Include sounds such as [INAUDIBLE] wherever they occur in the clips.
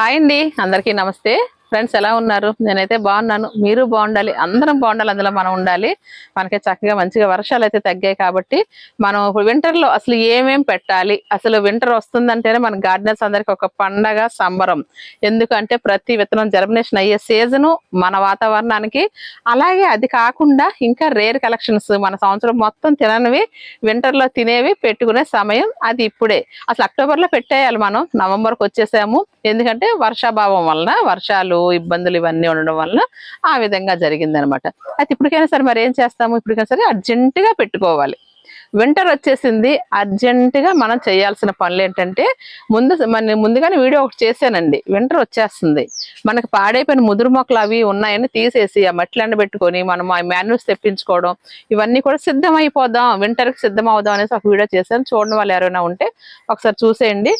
Hi అండి అందరికీ నమస్తే. ఫ్రెండ్స్ ఎలా ఉన్నారు? నేనైతే బాగున్నాను. మీరు బాగుండాలి అందరం బాగుండాలి అందులో మనం ఉండాలి. మనకి చక్కగా మంచిగా వర్షాలు అయితే తగ్గాయి కాబట్టి మనం ఇప్పుడు వింటర్లో అసలు ఏమేం పెట్టాలి? అసలు వింటర్ వస్తుందంటేనే మన గార్డెన్స్ అందరికి ఒక పండగ సంబరం. ఎందుకంటే ప్రతి విత్తనం జర్మినేషన్ అయ్యే సీజను మన వాతావరణానికి. అలాగే అది కాకుండా ఇంకా రేర్ కలెక్షన్స్ మన సంవత్సరం మొత్తం తిననివి వింటర్లో తినేవి పెట్టుకునే సమయం అది ఇప్పుడే. అసలు అక్టోబర్లో పెట్టేయాలి మనం. నవంబర్కి వచ్చేసాము. ఎందుకంటే వర్షాభావం వలన వర్షాలు ఇబ్బందులు ఇవన్నీ ఉండడం వలన ఆ విధంగా జరిగిందనమాట. అయితే ఇప్పటికైనా సరే మరి ఏం చేస్తాము? ఇప్పటికైనా సరే అర్జెంట్గా పెట్టుకోవాలి. వింటర్ వచ్చేసింది అర్జెంట్గా మనం చేయాల్సిన పనులు ఏంటంటే ముందు మన ముందుగానే వీడియో ఒకటి చేశానండి. వింటర్ వచ్చేస్తుంది. మనకు పాడైపోయిన ముదురు మొక్కలు అవి ఉన్నాయని తీసేసి ఆ మట్టి ఎండబెట్టుకొని మనం ఆ మాన్యూస్ తెప్పించుకోవడం ఇవన్నీ కూడా సిద్ధమైపోదాం వింటర్కి సిద్ధం అవుదాం అనేసి ఒక వీడియో చేశాను. చూడడం వాళ్ళు ఎవరైనా ఉంటే ఒకసారి చూసేయండి.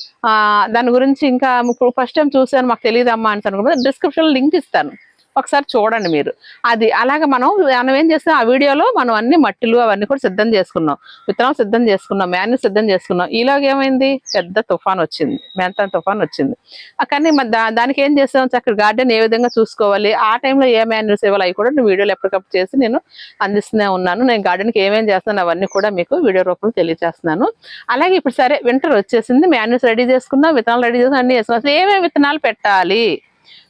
దాని గురించి ఇంకా ఇప్పుడు ఫస్ట్ టైం చూసాను మాకు తెలియదమ్మా అని అనుకుంటే డిస్క్రిప్షన్ లింక్ ఇస్తాను. ఒకసారి చూడండి మీరు. అది అలాగే మనం మనం ఏం చేస్తాం? ఆ వీడియోలో మనం అన్ని మట్టిలు అవన్నీ కూడా సిద్ధం చేసుకున్నాం. విత్తనం సిద్ధం చేసుకున్నాం. మ్యాన్యూ సిద్ధం చేసుకున్నాం. ఈలోగేమైంది పెద్ద తుఫాన్ వచ్చింది. మెంత తుఫాన్ వచ్చింది. కానీ దా- దానికి ఏం చేస్తాం? చక్కగా గార్డెన్ ఏ విధంగా చూసుకోవాలి? ఆ టైంలో ఏ మాన్యూస్ ఇవ్వాలి అవి కూడా నేను వీడియోలు ఎప్పటికప్పుడు చేసి నేను అందిస్తూనే ఉన్నాను. నేను గార్డెన్కి ఏమేమి చేస్తాను అవన్నీ కూడా మీకు వీడియో రూపంలో తెలియజేస్తున్నాను అలాగే ఇప్పుడు సరే వింటర్ వచ్చేసింది. మాన్యూస్ రెడీ చేసుకున్నాం. విత్తనాలు రెడీ చేసుకున్నాం. అన్ని చేసుకున్నాం. అసలు ఏమేమి విత్తనాలు పెట్టాలి?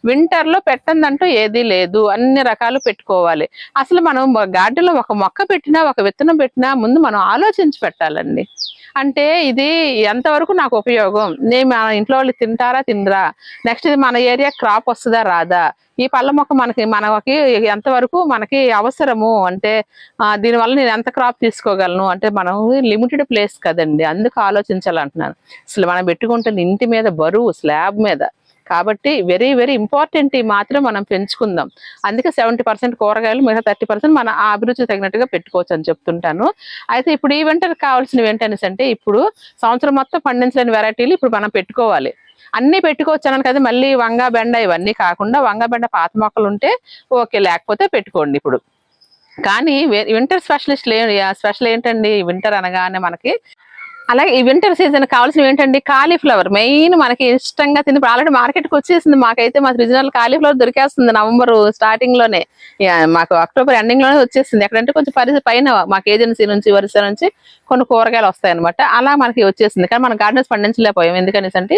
వింటర్లో పెట్టందంటూ ఏదీ లేదు. అన్ని రకాలు పెట్టుకోవాలి. అసలు మనం గార్డెన్లో ఒక మొక్క పెట్టినా ఒక విత్తనం పెట్టినా ముందు మనం ఆలోచించి పెట్టాలండి. అంటే ఇది ఎంతవరకు నాకు ఉపయోగం? నేను మన ఇంట్లో వాళ్ళు తింటారా తినరా? నెక్స్ట్ ఇది మన ఏరియా క్రాప్ వస్తుందా రాదా? ఈ పళ్ళ మొక్క మనకి మనకి ఎంతవరకు మనకి అవసరము? అంటే దీనివల్ల నేను ఎంత క్రాప్ తీసుకోగలను? అంటే మనం లిమిటెడ్ ప్లేస్ కదండి. అందుకు ఆలోచించాలంటున్నాను. అసలు మనం పెట్టుకుంటుంది ఇంటి మీద బరువు స్లాబ్ మీద. కాబట్టి వెరీ వెరీ ఇంపార్టెంట్ ఈ మాత్రం మనం పెంచుకుందాం. అందుకే సెవెంటీ పర్సెంట్ కూరగాయలు మిగతా థర్టీ పర్సెంట్ మన అభిరుచి తగినట్టుగా పెట్టుకోవచ్చు అని చెప్తుంటాను. అయితే ఇప్పుడు ఈ వెంటనే కావాల్సినవి ఏంటనేసి అంటే ఇప్పుడు సంవత్సరం మొత్తం పండించలేని వెరైటీలు ఇప్పుడు మనం పెట్టుకోవాలి. అన్ని పెట్టుకోవచ్చు అన్నాను కదా మళ్ళీ వంగ బెండ ఇవన్నీ కాకుండా వంగ బెండ పాత మొక్కలు ఉంటే ఓకే లేకపోతే పెట్టుకోండి ఇప్పుడు. కానీ వింటర్ స్పెషలిస్ట్ స్పెషల్ ఏంటండి? వింటర్ అనగానే మనకి అలాగే ఈ వింటర్ సీజన్ కావాల్సినవి ఏంటండి? కాలీఫ్లవర్ మెయిన్ మనకి ఇష్టంగా తిని ఆల్రెడీ మార్కెట్కి వచ్చేసింది మాకైతే. మా రిజినల్ కాలీఫ్లవర్ దొరికేస్తుంది నవంబర్ స్టార్టింగ్లోనే. మాకు అక్టోబర్ ఎండింగ్లోనే వచ్చేసింది. ఎక్కడంటే కొంచెం పరిస్థితి పైన మాకు ఏజెన్సీ నుంచి వరుస నుంచి కొన్ని కూరగాయలు వస్తాయి అనమాట అలా మనకి వచ్చేసింది. కానీ మనం గార్డెన్స్ పండించలేకపోయాం. ఎందుకనేసి అంటే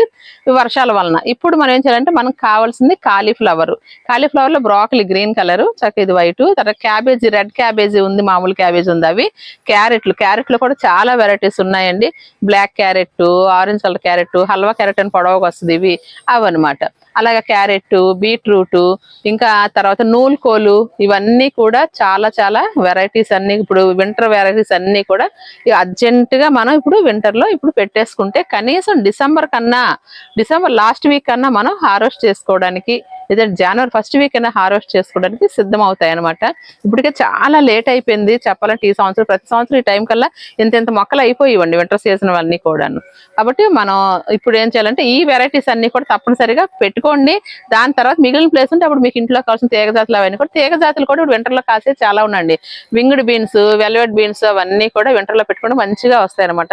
వర్షాల వలన. ఇప్పుడు మనం ఏం చేయాలంటే మనకు కావాల్సింది కాలీఫ్లవర్ కాలీఫ్లవర్లో బ్రాకలీ గ్రీన్ కలర్ చక్క ఇది వైట్ తర్వాత క్యాబేజీ రెడ్ క్యాబేజీ ఉంది మామూలు క్యాబేజీ ఉంది అవి. క్యారెట్లు క్యారెట్లు కూడా చాలా వెరైటీస్ ఉన్నాయండి. Black carrot orange colour carrot halwa carrot అని పొడవకు వస్తుంది ఇవి అవన్నమాట. అలాగే క్యారెట్ బీట్రూట్ ఇంకా తర్వాత నూలుకోలు ఇవన్నీ కూడా చాలా చాలా వెరైటీస్ అన్ని ఇప్పుడు వింటర్ వెరైటీస్ అన్ని కూడా అర్జెంట్గా మనం ఇప్పుడు వింటర్లో ఇప్పుడు పెట్టేసుకుంటే కనీసం డిసెంబర్ కన్నా డిసెంబర్ లాస్ట్ వీక్ కన్నా మనం హార్వెస్ట్ చేసుకోవడానికి లేదా జనవరి ఫస్ట్ వీక్ అయినా హార్వెస్ట్ చేసుకోవడానికి సిద్ధం అవుతాయి అనమాట ఇప్పటికే చాలా లేట్ అయిపోయింది. చెప్పాలంటే ఈ సంవత్సరం ప్రతి సంవత్సరం ఈ టైం కల్లా ఇంత ఇంత మొక్కలు అయిపోయివ్వండి వింటర్ సీజన్ అన్నీ కూడాను. కాబట్టి మనం ఇప్పుడు ఏం చేయాలంటే ఈ వెరైటీస్ అన్ని కూడా తప్పనిసరిగా పెట్టుకోండి. దాని తర్వాత మిగిలిన ప్లేస్ ఉంటే అప్పుడు మీకు ఇంట్లో కావాల్సిన తీగ జాతులు అవన్నీ కూడా తీగ జాతులు కూడా ఇప్పుడు లో కాసే చాలా ఉండండి వింగ్డ్ బీన్స్ వెల్వెట్ బీన్స్ అవన్నీ కూడా వింటర్లో లో పెట్టుకుంటే మంచిగా వస్తాయి అనమాట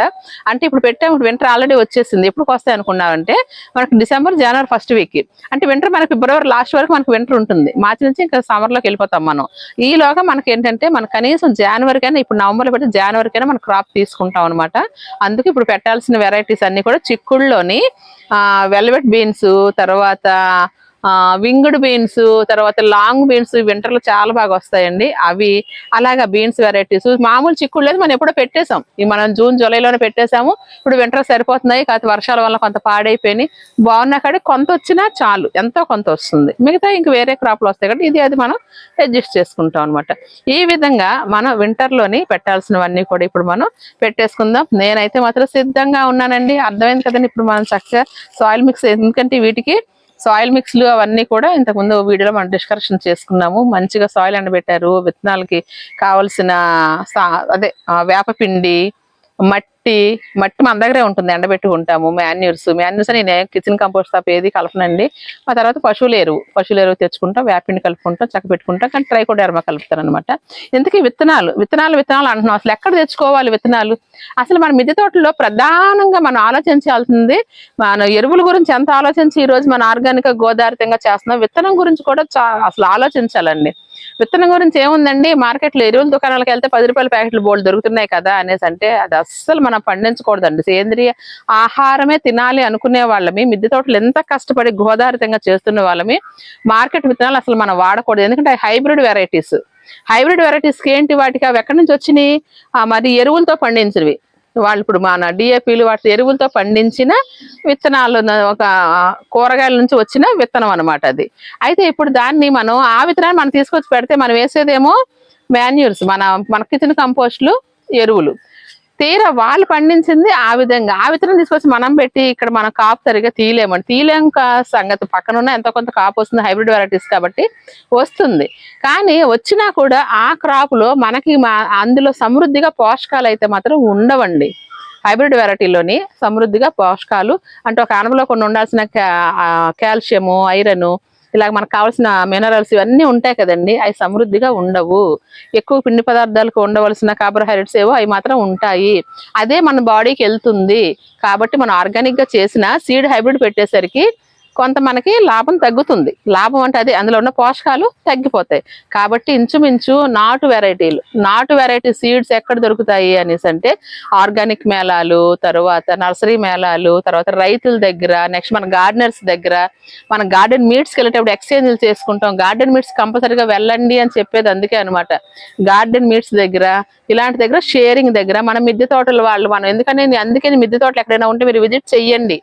అంటే ఇప్పుడు పెట్టాము వింటర్ ఆల్రెడీ వచ్చేసింది. ఎప్పుడు వస్తాయి అనుకున్నామంటే మనకి డిసెంబర్ జనవరి ఫస్ట్ వీక్ అంటే వింటర్ మనకి ఫిబ్రవరి లాస్ట్ వరకు మనకి వింటర్ ఉంటుంది. మార్చి నుంచి ఇంకా సమ్మర్లోకి వెళ్ళిపోతాం మనం. ఈలోగా మనకి ఏంటంటే మన కనీసం జనవరి కైనా ఇప్పుడు నవంబర్లో పెట్టి జనవరి కైనా మనం క్రాప్ తీసుకుంటాం అనమాట అందుకే ఇప్పుడు పెట్టాల్సిన వెరైటీస్ అన్ని కూడా చిక్కుడులోని వెల్వెట్ బీన్స్ తర్వాత వింగ్డ్ బీన్స్ తర్వాత లాంగ్ బీన్స్ వింటర్లో చాలా బాగా వస్తాయండి. అవి అలాగా బీన్స్ వెరైటీస్ మామూలు చిక్కుడు లేదు మనం ఎప్పుడో పెట్టేసాం ఈ మనం జూన్ జూలైలోనే పెట్టేసాము ఇప్పుడు వింటర్ సరిపోతున్నాయి కాకపోతే వర్షాల వల్ల కొంత పాడైపోయినాయి. బాగున్నా కాడ కొంత వచ్చినా చాలు ఎంతో కొంత వస్తుంది. మిగతా ఇంక వేరే క్రాప్లు వస్తాయి కాబట్టి ఇది అది మనం అడ్జస్ట్ చేసుకుంటాం అనమాట ఈ విధంగా మనం వింటర్లోని పెట్టాల్సినవన్నీ కూడా ఇప్పుడు మనం పెట్టేసుకుందాం. నేనైతే మాత్రం సిద్ధంగా ఉన్నానండి. అర్థమైంది కదండి ఇప్పుడు మనం చక్కగా సాయిల్ మిక్స్ ఎందుకంటే వీటికి సాయిల్ మిక్స్లు అవన్నీ కూడా ఇంతకుముందు వీడియోలో మనం డిస్కషన్ చేసుకున్నాము. మంచిగా సాయిల్ ఎండబెట్టారు. విత్తనాలకి కావలసిన సా- అదే వేపపిండి మట్టి మట్టి మన దగ్గరే ఉంటుంది ఎండబెట్టుకుంటాము మాన్యూర్స్. మాన్యూర్స్ అని నేను కిచెన్ కంపోస్ట్ తప్ప ఏది కలపనండి. ఆ తర్వాత పశువుల ఎరువు. పశువుల ఎరువు తెచ్చుకుంటాం వేపిండి కలుపుకుంటాం చక్క పెట్టుకుంటాం కానీ ట్రైకోడర్మా కలుపుతాను అనమాట ఇంతకీ విత్తనాలు విత్తనాలు విత్తనాలు అంటున్నాం. అసలు ఎక్కడ తెచ్చుకోవాలి విత్తనాలు? అసలు మన మిద్దె తోటలో ప్రధానంగా మనం ఆలోచించాల్సింది మన ఎరువుల గురించి ఎంత ఆలోచించి ఈ రోజు మన ఆర్గానిక్ గోదావరితంగా చేస్తున్నాం విత్తనం గురించి కూడా చా- అసలు ఆలోచించాలండి. విత్తనం గురించి ఏముందండి? మార్కెట్లో ఎరువుల దుకాణాలకు వెళ్తే పది రూపాయల ప్యాకెట్లు బోల్డ్ దొరుకుతున్నాయి కదా అనేసి అంటే అది అస్సలు మనం పండించకూడదండి. సేంద్రియ ఆహారమే తినాలి అనుకునే వాళ్ళమి మిద్దె తోటలు ఎంత కష్టపడి గోదారితంగా చేస్తున్న వాళ్ళమి మార్కెట్ విత్తనాలు అసలు మనం వాడకూడదు. ఎందుకంటే హైబ్రిడ్ వెరైటీస్. హైబ్రిడ్ వెరైటీస్కి ఏంటి వాటికి? అవి ఎక్కడి నుంచి వచ్చినాయి? ఆ, మరి ఎరువులతో పండించినవి. వాళ్ళు ఇప్పుడు మన డిఏపీలు వాటి ఎరువులతో పండించిన విత్తనాలు ఒక కూరగాయల నుంచి వచ్చిన విత్తనం అన్నమాట అది. అయితే ఇప్పుడు దాన్ని మనం ఆ విత్తనాన్ని మనం తీసుకొచ్చి పెడితే మనం వేసేదేమో మాన్యూర్స్ మన మన కిచెన్ కంపోస్ట్లు ఎరువులు. తీరా వాళ్ళు పండించింది ఆ విధంగా. ఆ విత్తనం తీసుకొచ్చి మనం పెట్టి ఇక్కడ మనం కాపు సరిగా తీయలేమండి. తీయలేం కా- సంగతి. పక్కన ఉన్న ఎంతో కొంత కాపు వస్తుంది హైబ్రిడ్ వెరైటీస్ కాబట్టి వస్తుంది. కానీ వచ్చినా కూడా ఆ క్రాప్లో మనకి మా- అందులో సమృద్ధిగా పోషకాలు అయితే మాత్రం ఉండవండి. హైబ్రిడ్ వెరైటీలోని సమృద్ధిగా పోషకాలు. అంటే ఒక ఆనమలో కొన్ని ఉండాల్సిన కాల్షియము ఐరన్ ఇలాగ మనకు కావాల్సిన మినరల్స్ ఇవన్నీ ఉంటాయి కదండి అవి సమృద్ధిగా ఉండవు. ఎక్కువ పిండి పదార్థాలకు ఉండవలసిన కార్బోహైడ్రేట్స్ ఏవో అవి మాత్రం ఉంటాయి. అదే మన బాడీకి వెళ్తుంది. కాబట్టి మనం ఆర్గానిక్గా చేసిన సీడ్ హైబ్రిడ్ పెట్టేసరికి కొంత మనకి లాభం తగ్గుతుంది. లాభం అంటే అది అందులో ఉన్న పోషకాలు తగ్గిపోతాయి. కాబట్టి ఇంచుమించు నాటు వెరైటీలు. నాటు వెరైటీ సీడ్స్ ఎక్కడ దొరుకుతాయి అనేసి అంటే ఆర్గానిక్ మేళాలు తర్వాత నర్సరీ మేళాలు తర్వాత రైతుల దగ్గర నెక్స్ట్ మన గార్డెనర్స్ దగ్గర మన గార్డెన్ మీట్స్కి వెళ్ళేటప్పుడు ఎక్స్చేంజ్లు చేసుకుంటాం. గార్డెన్ మీట్స్ కంపల్సరీగా వెళ్ళండి అని చెప్పేది అందుకే అనమాట గార్డెన్ మీట్స్ దగ్గర ఇలాంటి దగ్గర షేరింగ్ దగ్గర మన మిద్దె తోటల వాళ్ళు మనం ఎందుకంటే అందుకని అందుకే మిద్దె తోటలు ఎక్కడైనా ఉంటే మీరు విజిట్ చెయ్యండి.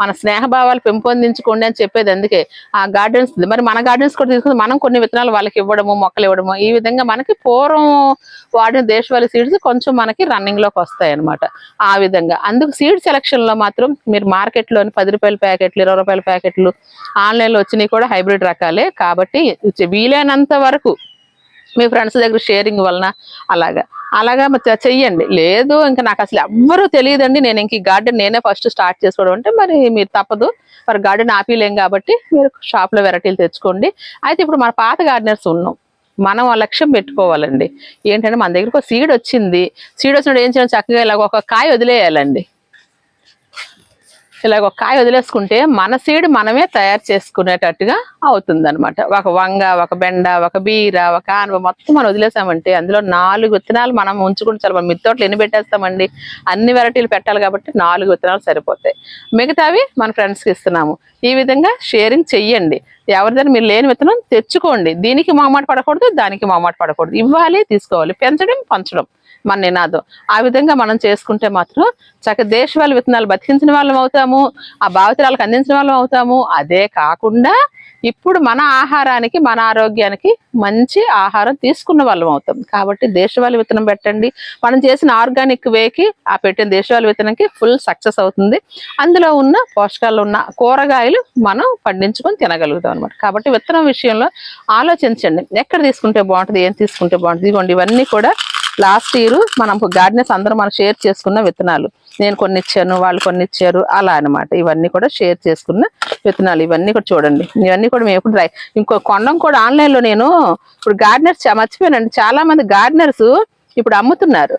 మన స్నేహభావాలు పెంపొందించుకోండి అని చెప్పేది అందుకే. ఆ గార్డెన్స్ మరి మన గార్డెన్స్ కూడా తీసుకుని మనం కొన్ని విత్తనాలు వాళ్ళకి ఇవ్వడము మొక్కలు ఇవ్వడము ఈ విధంగా మనకి పూర్వం వాడిన దేశవాళీ సీడ్స్ కొంచెం మనకి రన్నింగ్లోకి వస్తాయి అనమాట ఆ విధంగా. అందుకు సీడ్ సెలక్షన్లో మాత్రం మీరు మార్కెట్లోని పది రూపాయల ప్యాకెట్లు ఇరవై రూపాయల ప్యాకెట్లు ఆన్లైన్లో వచ్చినాయి కూడా హైబ్రిడ్ రకాలే. కాబట్టి వీలైనంత వరకు మీ ఫ్రెండ్స్ దగ్గర షేరింగ్ వలన అలాగా. అలాగా మరి చెయ్యండి. లేదు ఇంకా నాకు అసలు ఎవ్వరూ తెలియదండి. నేను ఇంక ఈ గార్డెన్ నేనే ఫస్ట్ స్టార్ట్ చేసుకోవడం అంటే మరి మీరు తప్పదు. మరి గార్డెన్ ఆపిలేం కాబట్టి మీరు షాప్లో వెరైటీలు తెచ్చుకోండి. అయితే ఇప్పుడు మన పాత గార్డెనర్స్ ఉన్నాం. మనం ఆ లక్ష్యం పెట్టుకోవాలండి. ఏంటంటే మన దగ్గరకు ఒక సీడ్ వచ్చింది. సీడ్ వచ్చినప్పుడు ఏం చేయాలి? చక్కగా ఇలాగ ఒక కాయ వదిలేయాలండి. ఇలాగ ఒక కాయ వదిలేసుకుంటే మన సీడ్ మనమే తయారు చేసుకునేటట్టుగా అవుతుంది అనమాట ఒక వంగ ఒక బెండ ఒక బీర ఒక ఆనవ మొత్తం మనం వదిలేసామంటే అందులో నాలుగు విత్తనాలు మనం ఉంచుకుంటే చాలా. మనం మిత్తోట్లు ఎన్ని పెట్టేస్తామండి? అన్ని వెరైటీలు పెట్టాలి కాబట్టి నాలుగు విత్తనాలు సరిపోతాయి. మిగతావి మన ఫ్రెండ్స్కి ఇస్తున్నాము. ఈ విధంగా షేరింగ్ చెయ్యండి. ఎవరిదైనా మీరు లేని విత్తనం తెచ్చుకోండి. దీనికి మామాట పడకూడదు దానికి మామాట పడకూడదు. ఇవ్వాలి తీసుకోవాలి. పెంచడం పంచడం మన నినాదం. ఆ విధంగా మనం చేసుకుంటే మాత్రం చక్క దేశవాళీ విత్తనాలు బతికించిన వాళ్ళం అవుతాము ఆ భావితరాలకు అందించిన వాళ్ళం అవుతాము. అదే కాకుండా ఇప్పుడు మన ఆహారానికి మన ఆరోగ్యానికి మంచి ఆహారం తీసుకున్న వాళ్ళం అవుతాం. కాబట్టి దేశవాళి విత్తనం పెట్టండి. మనం చేసిన ఆర్గానిక్ వేకి ఆ పెట్టిన దేశవాళి విత్తనంకి ఫుల్ సక్సెస్ అవుతుంది. అందులో ఉన్న పోషకాలు ఉన్న కూరగాయలు మనం పండించుకొని తినగలుగుతాం. అనమాట కాబట్టి విత్తనం విషయంలో ఆలోచించండి. ఎక్కడ తీసుకుంటే బాగుంటుంది ఏం తీసుకుంటే బాగుంటుంది. ఇదిగోండి ఇవన్నీ కూడా లాస్ట్ ఇయర్ మనం గార్డెన్స్ అందరూ మనం షేర్ చేసుకున్న విత్తనాలు. నేను కొన్ని ఇచ్చాను వాళ్ళు కొన్ని ఇచ్చారు అలా అన్నమాట. ఇవన్నీ కూడా షేర్ చేసుకున్న విత్తనాలు. ఇవన్నీ కూడా చూడండి. ఇవన్నీ కూడా మేము ఎప్పుడు ఇంకో కొండం కూడా ఆన్లైన్లో నేను ఇప్పుడు గార్డెనర్స్ మర్చిపోయానండి. చాలా మంది గార్డెనర్స్ ఇప్పుడు అమ్ముతున్నారు.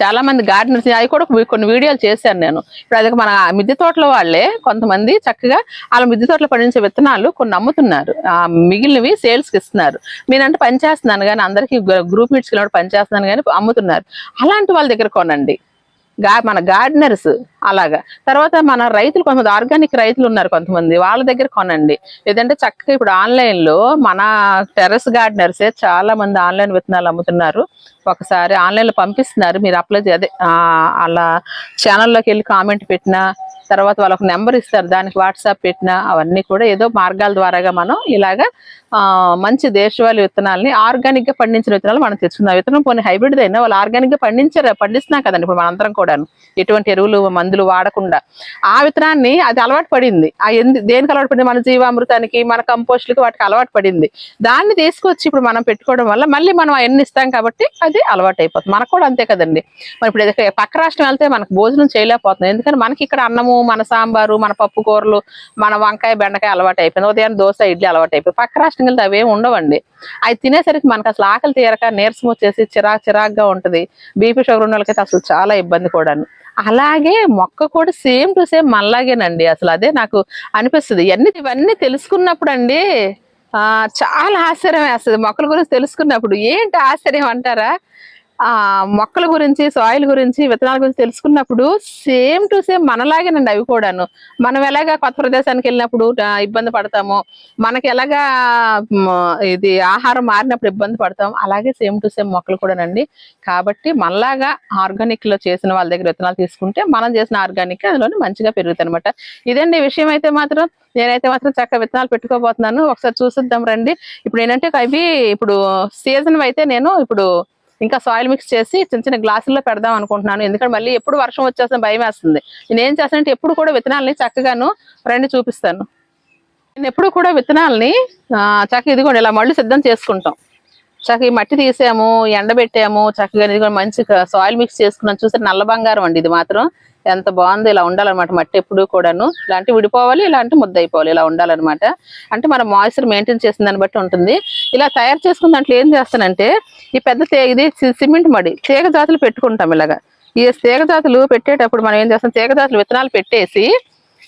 చాలా మంది గార్డెనర్స్ అవి కూడా కొన్ని వీడియోలు చేశాను నేను. ఇప్పుడు అది మన మిద్దె తోటల వాళ్ళే కొంతమంది చక్కగా వాళ్ళ మిద్దె తోటలో పండించే విత్తనాలు కొన్ని అమ్ముతున్నారు ఆ మిగిలినవి సేల్స్కి ఇస్తున్నారు. నేనంటే పని చేస్తున్నాను కానీ అందరికి గ్రూప్ మీట్స్కి పని చేస్తున్నాను కానీ అమ్ముతున్నారు. అలాంటి వాళ్ళ దగ్గర కొనండి. గా మన గార్డెనర్స్ అలాగా. తర్వాత మన రైతులు కొంతమంది ఆర్గానిక్ రైతులు ఉన్నారు కొంతమంది వాళ్ళ దగ్గర కొనండి. లేదంటే చక్కగా ఇప్పుడు ఆన్లైన్లో మన టెర్రస్ గార్డెనర్సే చాలా మంది ఆన్లైన్ విత్తనాలు అమ్ముతున్నారు. ఒకసారి ఆన్లైన్లో పంపిస్తున్నారు. మీరు అప్లై అదే అలా ఛానల్లోకి వెళ్ళి కామెంట్ పెట్టినా తర్వాత వాళ్ళకి నెంబర్ ఇస్తారు దానికి వాట్సాప్ పెట్టినా అవన్నీ కూడా ఏదో మార్గాల ద్వారాగా మనం ఇలాగా ఆ, మంచి దేశవాళి విత్తనాలని ఆర్గానిక్గా పండించిన విత్తనాలు మనం తెచ్చుకుందాం. విత్తనం కొన్ని హైబ్రిడ్ అయినా వాళ్ళు ఆర్గానిక్గా పండించారు పండిస్తున్నాం కదండి. ఇప్పుడు మనందరం కూడాను ఎటువంటి ఎరువులు మందులు వాడకుండా ఆ విత్తనాన్ని అది అలవాటు పడింది. ఆ ఎందు దేనికి అలవాటు పడింది? మన జీవామృతానికి మన కంపోస్ట్లకి వాటికి అలవాటు పడింది. దాన్ని తీసుకొచ్చి ఇప్పుడు మనం పెట్టుకోవడం వల్ల మళ్ళీ మనం అవన్నీ ఇస్తాం కాబట్టి అది అలవాటు అయిపోతుంది. మనకు కూడా అంతే కదండి. మరి ఇప్పుడు పక్క రాష్ట్రం వెళ్తే మనకు భోజనం చేయలేకపోతుంది ఎందుకంటే మనకి ఇక్కడ అన్నము మన సాంబారు మన పప్పు కూరలు మన వంకాయ బెండకాయ అలవాటు అయిపోయింది. ఉదయం దోశ ఇడ్లీ అలవాటు అయిపోయింది. పక్క రాష్ట్రం వెళ్తే అవేం ఉండవండి. అవి తినేసరికి మనకు అసలు ఆకలి తీరక నీరసం వచ్చేసి చిరాకు చిరాకుగా ఉంటుంది. బీపీ షుగర్ ఉన్న వాళ్ళకైతే అసలు చాలా ఇబ్బంది కూడాను. అలాగే మొక్క కూడా సేమ్ టు సేమ్ మనలాగేనండి. అసలు అదే నాకు అనిపిస్తుంది. ఇవన్నీ ఇవన్నీ తెలుసుకున్నప్పుడు అండి చాలా ఆశ్చర్యం వేస్తుంది. మొక్కల గురించి తెలుసుకున్నప్పుడు. ఏంటి ఆశ్చర్యం అంటారా? ఆ మొక్కల గురించి సాయిల్ గురించి విత్తనాల గురించి తెలుసుకున్నప్పుడు సేమ్ టు సేమ్ మనలాగేనండి అవి కూడాను. మనం ఎలాగా కొత్త ప్రదేశానికి వెళ్ళినప్పుడు ఇబ్బంది పడతాము మనకి ఎలాగా ఇది ఆహారం మారినప్పుడు ఇబ్బంది పడతాం అలాగే సేమ్ టు సేమ్ మొక్కలు కూడానండి. కాబట్టి మనలాగా ఆర్గానిక్లో చేసిన వాళ్ళ దగ్గర విత్తనాలు తీసుకుంటే మనం చేసిన ఆర్గానిక్ అందులోనే మంచిగా పెరుగుతాయి అనమాట ఇదండి ఈ విషయం అయితే మాత్రం నేనైతే మాత్రం చక్కగా విత్తనాలు పెట్టుకోబోతున్నాను. ఒకసారి చూసిద్దాం రండి. ఇప్పుడు ఏంటంటే అవి ఇప్పుడు సీజన్ అయితే నేను ఇప్పుడు ఇంకా సాయిల్ మిక్స్ చేసి చిన్న చిన్న గ్లాసుల్లో పెడదాం అనుకుంటున్నాను. ఎందుకంటే మళ్ళీ ఎప్పుడు వర్షం వచ్చేసిన భయం వేస్తుంది. నేను ఏం చేస్తానంటే ఎప్పుడు కూడా విత్తనాలని చక్కగాను రండి చూపిస్తాను. నేను ఎప్పుడు కూడా విత్తనాలని ఆ, ఇదిగోండి ఇలా మళ్ళీ సిద్ధం చేసుకుంటాం. చక్క ఈ మట్టి తీసాము ఎండబెట్టాము చక్కగా ఇది కూడా మంచి సాయిల్ మిక్స్ చేసుకున్నాం. చూస్తే నల్ల బంగారం అండి ఇది మాత్రం. ఎంత బాగుంది ఇలా ఉండాలన్నమాట మట్టి ఎప్పుడు కూడాను. ఇలాంటి విడిపోవాలి ఇలాంటి ముద్ద అయిపోవాలి ఇలా ఉండాలన్నమాట. అంటే మనం మాయిశ్చర్ మెయింటైన్ చేసిన దాన్ని బట్టి ఉంటుంది. ఇలా తయారు చేసుకున్న దాంట్లో ఏం చేస్తానంటే ఈ పెద్ద తే ఇది సిమెంట్ మడి తీగ జాతులు పెట్టుకుంటాం ఇలాగా. ఈ తీగ జాతులు పెట్టేటప్పుడు మనం ఏం చేస్తాం తీగ జాతులు విత్తనాలు పెట్టేసి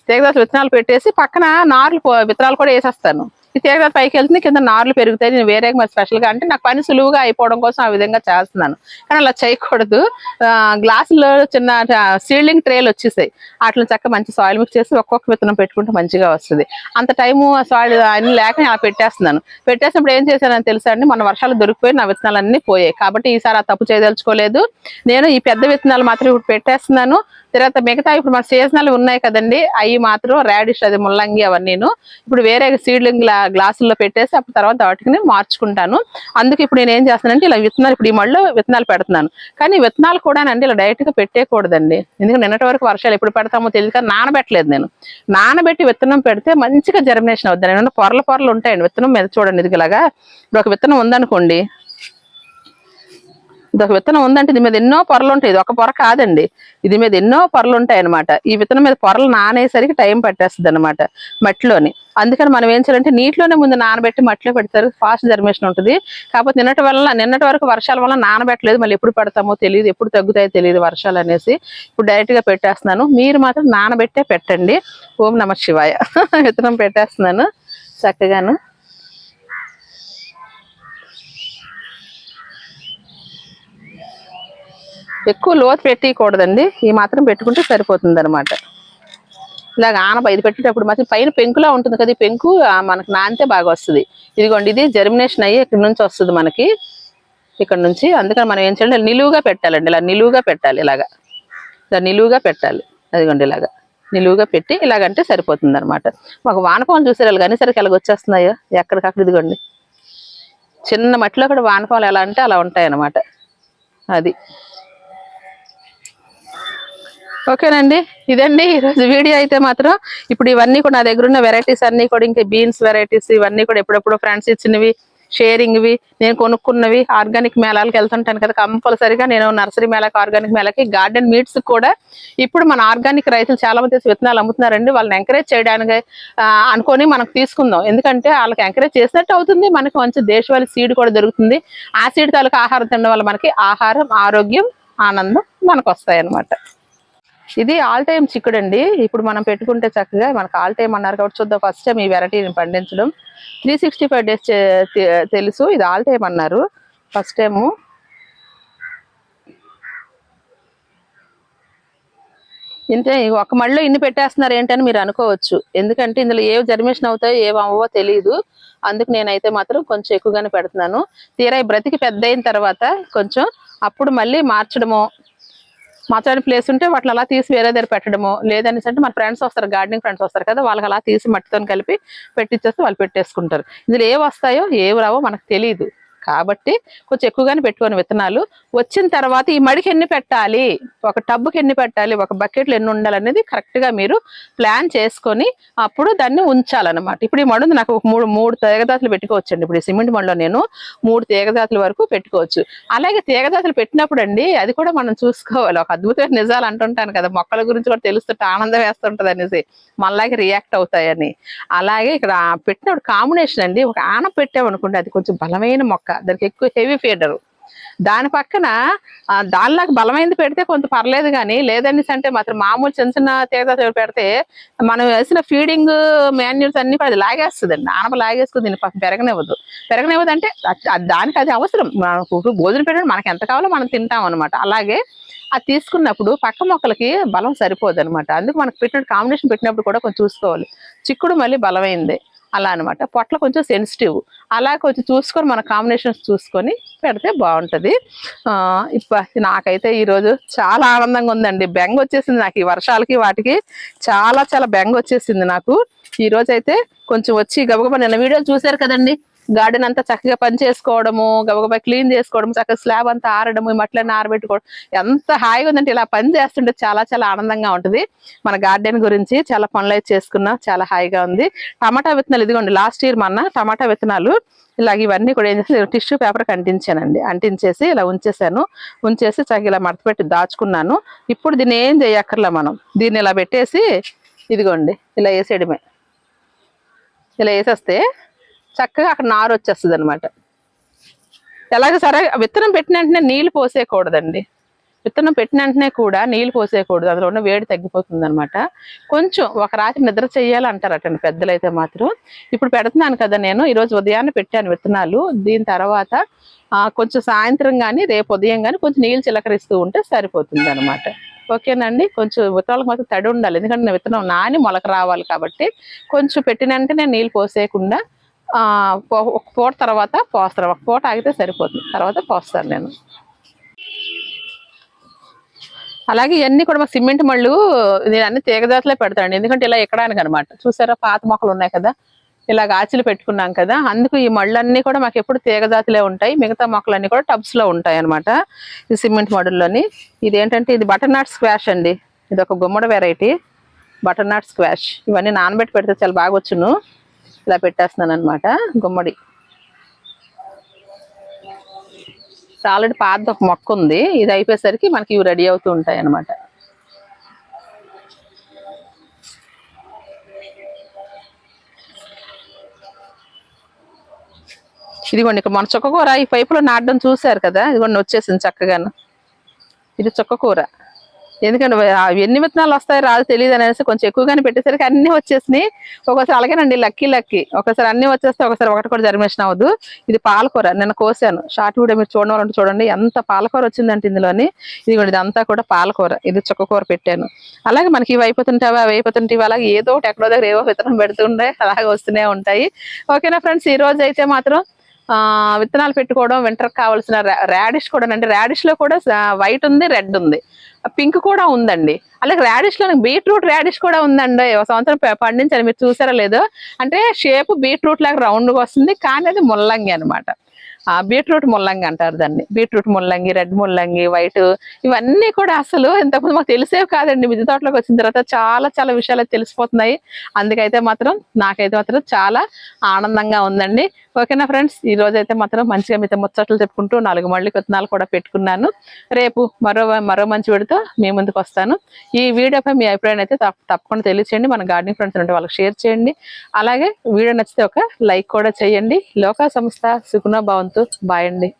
తీగ జాతులు విత్తనాలు పెట్టేసి పక్కన నార్లు విత్తనాలు కూడా వేసేస్తాను. ఈ పైకి వెళ్తుంది కింద నార్లు పెరుగుతాయి. నేను వేరే మరి స్పెషల్గా అంటే నాకు పని సులువుగా అయిపోవడం కోసం ఆ విధంగా చేస్తున్నాను. కానీ అలా చేయకూడదు. ఆ, గ్లాసులో చిన్న సీల్డింగ్ ట్రేలు వచ్చేసాయి. వాటిని చక్క మంచి సాయిల్ మిక్స్ చేసి ఒక్కొక్క విత్తనం పెట్టుకుంటే మంచిగా వస్తుంది. అంత టైము సాయిల్ అన్ని లేక నేను అలా పెట్టేస్తున్నాను. పెట్టేసినప్పుడు ఏం చేశానని తెలుసా అండి? మన వర్షాలు దొరికిపోయి నా విత్తనాలు అన్ని పోయాయి. కాబట్టి ఈసారి ఆ తప్పు చేయదలుచుకోలేదు. నేను ఈ పెద్ద విత్తనాలు మాత్రం ఇప్పుడు పెట్టేస్తున్నాను. తర్వాత మిగతా ఇప్పుడు మన సీజనల్ ఉన్నాయి కదండి. అవి మాత్రం రాడిష్ అది ముల్లంగి అవన్నీ ఇప్పుడు వేరే సీడ్లింగ్ గ్లాసుల్లో పెట్టేసి అప్పుడు తర్వాత వాటిని మార్చుకుంటాను. అందుకే ఇప్పుడు నేను ఏం చేస్తానంటే ఇలా విత్తనాలు ఇప్పుడు ఈ మళ్ళీ విత్తనాలు పెడుతున్నాను. కానీ విత్తనాలు కూడా అండి ఇలా డైరెక్ట్గా పెట్టేయకూడదండి. ఎందుకంటే నిన్నటి వరకు వర్షాలు ఎప్పుడు పెడతామో తెలియదు నానబెట్టలేదు నేను. నానబెట్టి విత్తనం పెడితే మంచిగా జర్మినేషన్ అవుద్ది. నేను పొరల పొరలు ఉంటాయండి విత్తనం మీద చూడండి. ఇది ఇలాగా. ఇప్పుడు ఒక విత్తనం ఉందనుకోండి ఇంత విత్తనం ఉందంటే ఇది మీద ఎన్నో పొరలు ఉంటాయి. ఇది ఒక పొర కాదండి. ఇది మీద ఎన్నో పొరలు ఉంటాయి అనమాట ఈ విత్తనం మీద పొరలు నానేసరికి టైం పట్టేస్తుంది అనమాట మట్టిలోని. అందుకని మనం ఏం చేయాలంటే నీటిలోనే ముందు నానబెట్టి మట్టిలో పెడతారు. ఫాస్ట్ జర్మేషన్ ఉంటుంది. కాకపోతే నిన్నటి వల్ల నిన్నటి వరకు వర్షాల వల్ల నానబెట్టలేదు. మళ్ళీ ఎప్పుడు పెడతామో తెలియదు. ఎప్పుడు తగ్గుతాయో తెలియదు వర్షాలు అనేసి. ఇప్పుడు డైరెక్ట్గా పెట్టేస్తున్నాను. మీరు మాత్రం నానబెట్టే పెట్టండి. ఓం నమ శివాయ. [LAUGHS] విత్తనం పెట్టేస్తున్నాను. చక్కగాను. ఎక్కువ లోతు పెట్టకూడదండి ఈ మాత్రం పెట్టుకుంటే సరిపోతుంది అనమాట ఇలాగ ఆనప ఇది పెట్టేటప్పుడు మాత్రం పైన పెంకులా ఉంటుంది కదా ఈ పెంకు మనకు నానితే బాగా వస్తుంది. ఇదిగోండి ఇది జర్మినేషన్ అయ్యి ఇక్కడ నుంచి వస్తుంది మనకి. ఇక్కడ నుంచి అందుకని మనం ఏం చేయాలి? నిలువుగా పెట్టాలండి. ఇలా నిలువుగా పెట్టాలి ఇలాగా. ఇలా నిలువుగా పెట్టాలి. అదిగోండి ఇలాగా. నిలువుగా పెట్టి ఇలాగంటే సరిపోతుంది అనమాట మాకు వానపాములు చూసేవాళ్ళు కానీ సరికి ఇలాగ వచ్చేస్తున్నాయో? ఎక్కడికక్కడ ఇదిగోండి. చిన్న మట్టిలో కూడా వానపాములు ఎలా అంటే అలా ఉంటాయి అన్నమాట అది. ఓకేనండి. ఇదండి. ఈరోజు వీడియో అయితే మాత్రం ఇప్పుడు ఇవన్నీ కూడా నా దగ్గర ఉన్న వెరైటీస్ అన్ని కూడా ఇంకా బీన్స్ వెరైటీస్ ఇవన్నీ కూడా ఎప్పుడెప్పుడు ఫ్రెండ్స్ ఇచ్చినవి షేరింగ్వి నేను కొనుక్కున్నవి ఆర్గానిక్ మేళాలకు వెళ్తుంటాను కదా. కంపల్సరిగా నేను నర్సరీ మేళకి ఆర్గానిక్ మేళకి గార్డెన్ మీట్స్ కూడా ఇప్పుడు మన ఆర్గానిక్ రైతులు చాలా మంది విత్తనాలు అమ్ముతున్నారండి. వాళ్ళని ఎంకరేజ్ చేయడానికి ఆ, అనుకొని మనకు తీసుకుందాం. ఎందుకంటే వాళ్ళకి ఎంకరేజ్ చేసినట్టు అవుతుంది. మనకి మంచి దేశవాళీ సీడ్ కూడా దొరుకుతుంది. ఆ సీడ్ తాలూకు ఆహారం తినడం వల్ల మనకి ఆహారం ఆరోగ్యం ఆనందం మనకు వస్తాయి అన్నమాట ఇది ఆల్ టైమ్ చిక్కుడు అండి ఇప్పుడు మనం పెట్టుకుంటే చక్కగా మనకు ఆల్ టైమ్ అన్నారు కాబట్టి చూద్దాం. ఫస్ట్ టైం ఈ వెరైటీని పండించడం. త్రీ సిక్స్టీ ఫైవ్ డేస్ తెలుసు. ఇది ఆల్ టైమ్ అన్నారు. ఫస్ట్ టైము ఇంటే ఒక మళ్ళీ ఇన్ని పెట్టేస్తున్నారు ఏంటని మీరు అనుకోవచ్చు. ఎందుకంటే ఇందులో ఏవి జర్మేషన్ అవుతాయో ఏవి అవ్వవో తెలియదు అందుకు నేనైతే మాత్రం కొంచెం ఎక్కువగానే పెడుతున్నాను. తీరా బ్రతికి పెద్ద అయిన తర్వాత కొంచెం అప్పుడు మళ్ళీ మార్చడము. మచ్చని ప్లేస్ ఉంటే వాటిని అలా తీసి వేరే దగ్గర పెట్టడము లేదనేసి అంటే మన ఫ్రెండ్స్ వస్తారు గార్డెనింగ్ ఫ్రెండ్స్ వస్తారు కదా వాళ్ళకి అలా తీసి మట్టితో కలిపి పెట్టించేస్తే వాళ్ళు పెట్టేసుకుంటారు. ఇందులో ఏ వస్తాయో ఏవి రావో మనకు తెలియదు కాబట్టి కొంచెం ఎక్కువగానే పెట్టుకొని విత్తనాలు. వచ్చిన తర్వాత ఈ మడికి ఎన్ని పెట్టాలి? ఒక టబ్బుకి ఎన్ని పెట్టాలి? ఒక బకెట్లు ఎన్ని ఉండాలనేది కరెక్ట్గా కరెక్ట్గా మీరు ప్లాన్ చేసుకొని అప్పుడు దాన్ని ఉంచాలన్నమాట. ఇప్పుడు ఈ మడుంది నాకు ఒక మూడు మూడు తీగదాతులు పెట్టుకోవచ్చు అండి ఇప్పుడు ఈ సిమెంట్ మడిలో నేను మూడు తీగదాతుల వరకు పెట్టుకోవచ్చు. అలాగే తీగదాతులు పెట్టినప్పుడు అండి అది కూడా మనం చూసుకోవాలి. ఒక అద్భుతమైన నిజాలు అంటుంటాను కదా మొక్కల గురించి కూడా తెలుస్తుంటే ఆనందం వేస్తుంటుంది అనేసి. మళ్ళాగే రియాక్ట్ అవుతాయని. అలాగే ఇక్కడ పెట్టినప్పుడు కాంబినేషన్ అండి ఒక ఆన పెట్టామనుకోండి అది కొంచెం బలమైన మొక్క. దానికి ఎక్కువ హెవీ ఫీడరు దాని పక్కన ఆ, దానిలాగా బలమైనది పెడితే కొంత పర్లేదు కానీ లేదనేసి అంటే మాత్రం మామూలు చిన్న చిన్న తీగ పెడితే మనం వేసిన ఫీడింగ్ మాన్యూర్స్ అన్ని కూడా అది లాగేస్తుందండి. ఆనప లాగేసుకుని దీన్ని పక్కన పెరగనివ్వద్దు పెరగనివ్వదు అంటే దానికి అది అవసరం. మనకు భోజనం పెట్టడం మనకి ఎంత కావాలో మనం తింటాం అనమాట అలాగే అది తీసుకున్నప్పుడు పక్క మొక్కలకి బలం సరిపోదు అనమాట అందుకు మనకు పెట్టిన కాంబినేషన్ పెట్టినప్పుడు కూడా కొంచెం చూసుకోవాలి. చిక్కుడు మళ్ళీ బలమైంది. అలా అనమాట పొట్ల కొంచెం సెన్సిటివ్ అలా కొంచెం చూసుకొని మన కాంబినేషన్స్ చూసుకొని పెడితే బాగుంటుంది. ఇప్ప నాకైతే ఈరోజు చాలా ఆనందంగా ఉందండి. బెంగ వచ్చేసింది నాకు ఈ వర్షాలకి వాటికి చాలా చాలా బెంగ వచ్చేసింది నాకు. ఈరోజైతే అయితే కొంచెం వచ్చి గబగబా నిన్న వీడియోలు చూశారు కదండి. గార్డెన్ అంతా చక్కగా పని చేసుకోవడము గబగబా క్లీన్ చేసుకోవడం చక్కగా స్లాబ్ అంతా ఆరడము మట్లన్నీ ఆరబెట్టుకోవడం. ఎంత హాయిగా ఉందంటే ఇలా పని చేస్తుంటే చాలా చాలా ఆనందంగా ఉంటుంది. మన గార్డెన్ గురించి చాలా పనులు అయితే చేసుకున్నాం చాలా హాయిగా ఉంది. టమాటా విత్తనాలు ఇదిగోండి లాస్ట్ ఇయర్ మన టమాటా విత్తనాలు ఇలాగ ఇవన్నీ కూడా ఏం చేసి టిష్యూ పేపర్కి అంటించానండి అంటించేసి ఇలా ఉంచేసాను ఉంచేసి చక్కగా ఇలా మడతపెట్టి దాచుకున్నాను. ఇప్పుడు దీన్ని ఏం చేయక్కర్లే మనం. దీన్ని ఇలా పెట్టేసి ఇదిగోండి ఇలా వేసేయడమే. ఇలా వేసేస్తే చక్కగా అక్కడ నారు వచ్చేస్తుంది అనమాట ఎలాగ సరే విత్తనం పెట్టిన వెంటనే నీళ్ళు పోసేయకూడదండి. విత్తనం పెట్టిన వెంటనే కూడా నీళ్ళు పోసేయకూడదు. అందులో ఉన్న వేడి తగ్గిపోతుంది అనమాట కొంచెం ఒక రాత్రి నిద్ర చేయాలంటారటండి పెద్దలైతే మాత్రం. ఇప్పుడు పెడుతున్నాను కదా నేను ఈరోజు ఉదయాన్నే పెట్టాను విత్తనాలు. దీని తర్వాత కొంచెం సాయంత్రం కానీ రేపు ఉదయం కానీ కొంచెం నీళ్ళు చిలకరిస్తూ ఉంటే సరిపోతుంది అనమాట ఓకేనండి? కొంచెం విత్తనాలకు మాత్రం తడి ఉండాలి. ఎందుకంటే విత్తనం నాని మొలక రావాలి కాబట్టి కొంచెం పెట్టిన వెంటనే నీళ్ళు పోసేయకుండా ఒక పూట తర్వాత పోస్తారు. ఒక పూట ఆగితే సరిపోతుంది. తర్వాత పోస్తాను నేను. అలాగే ఇవన్నీ కూడా మా సిమెంట్ మళ్ళు నేను అన్ని తీగజాతలే పెడతాను ఎందుకంటే ఇలా ఎక్కడానికి అనమాట చూసారా? పాత మొక్కలు ఉన్నాయి కదా. ఇలా ఆచిలు పెట్టుకున్నాం కదా. అందుకు ఈ మళ్ళన్నీ కూడా మాకు ఎప్పుడు తీగజాతిలే ఉంటాయి. మిగతా మొక్కలన్నీ కూడా టబ్స్లో ఉంటాయి అనమాట ఈ సిమెంట్ మడుల్లోని. ఇది ఏంటంటే ఇది బటర్ నాట్ స్క్వాష్ అండి. ఇది ఒక గుమ్మడి వెరైటీ. Butternut squash. ఇవన్నీ నానబెట్టి పెడితే చాలా బాగా వచ్చును ఇలా పెట్టేస్తున్నాను అనమాట గుమ్మడి ఆల్రెడీ పాత ఒక మొక్క ఉంది ఇది అయిపోయేసరికి మనకి ఇవి రెడీ అవుతూ ఉంటాయి అనమాట ఇదిగోండి ఇక్కడ మన చుక్కకూర ఈ పైపులో నాటడం చూశారు కదా ఇదిగోండి వచ్చేసింది చక్కగాను. ఇది చుక్కకూర ఎందుకంటే ఎన్ని విత్తనాలు వస్తాయో రాదు తెలియదు అనేసి కొంచెం ఎక్కువగానే పెట్టేసరికి అన్ని వచ్చేసినాయి. ఒకసారి అలాగేనండి లక్కీ లక్కీ. ఒకసారి అన్ని వచ్చేస్తే ఒకసారి ఒకటి కూడా జర్మేషన్ అవ్వదు. ఇది పాలకూర నేను కోసాను. షార్ట్ వీడియో మీరు చూడడం వాళ్ళంటే చూడండి ఎంత పాలకూర వచ్చిందంటే ఇందులోని. ఇదిగోండి ఇదంతా కూడా పాలకూర. ఇది చుక్కకూర పెట్టాను. అలాగే మనకి ఇవి అయిపోతుంటావా అవి అయిపోతుంటాయి అలాగే ఏదో ఒకటి ఎక్కడో దగ్గర ఏవో విత్తనం పెడుతుండే అలాగే వస్తూనే ఉంటాయి. ఓకేనా ఫ్రెండ్స్ ఈ రోజు అయితే మాత్రం విత్తనాలు పెట్టుకోవడం వింటర్ కావాల్సిన రాడిష్ కూడా అంటే రాడిష్లో కూడా వైట్ ఉంది రెడ్ ఉంది. పింక్ కూడా ఉందండి. అలాగే రాడిష్లో బీట్రూట్ రాడిష్ కూడా ఉందండి. ఒక సంవత్సరం ప- పండించాను. మీరు చూసారా లేదో? అంటే షేప్ బీట్రూట్ లాగా రౌండ్గా వస్తుంది. కానీ అది ముల్లంగి అన్నమాట. ఆ బీట్రూట్ ముల్లంగి అంటారు దాన్ని. బీట్రూట్ ముల్లంగి రెడ్ ముల్లంగి వైట్ ఇవన్నీ కూడా అసలు ఇంతకుముందు మాకు తెలిసేవి కాదండి. మిద్దె తోటలోకి వచ్చిన తర్వాత చాలా చాలా విషయాలు తెలిసిపోతున్నాయి. అందుకైతే మాత్రం నాకైతే మాత్రం చాలా ఆనందంగా ఉందండి. ఓకేనా ఫ్రెండ్స్? ఈ రోజు అయితే మాత్రం మంచిగా మీతో ముచ్చట్లు చెప్పుకుంటూ నాలుగు మళ్ళీ కొత్తనాలు కూడా పెట్టుకున్నాను. రేపు మరో మరో మంచి వీడితో మీ ముందుకు వస్తాను. ఈ వీడియోపై మీ అభిప్రాయం అయితే తప్ప- తప్పకుండా తెలియచేయండి. మన గార్డెనింగ్ ఫ్రెండ్స్ ఉంటే వాళ్ళకి షేర్ చేయండి. అలాగే వీడియో నచ్చితే ఒక లైక్ కూడా చేయండి. లోకా సంస్థ సుగుణ భవంతు. బాయ్ అండి.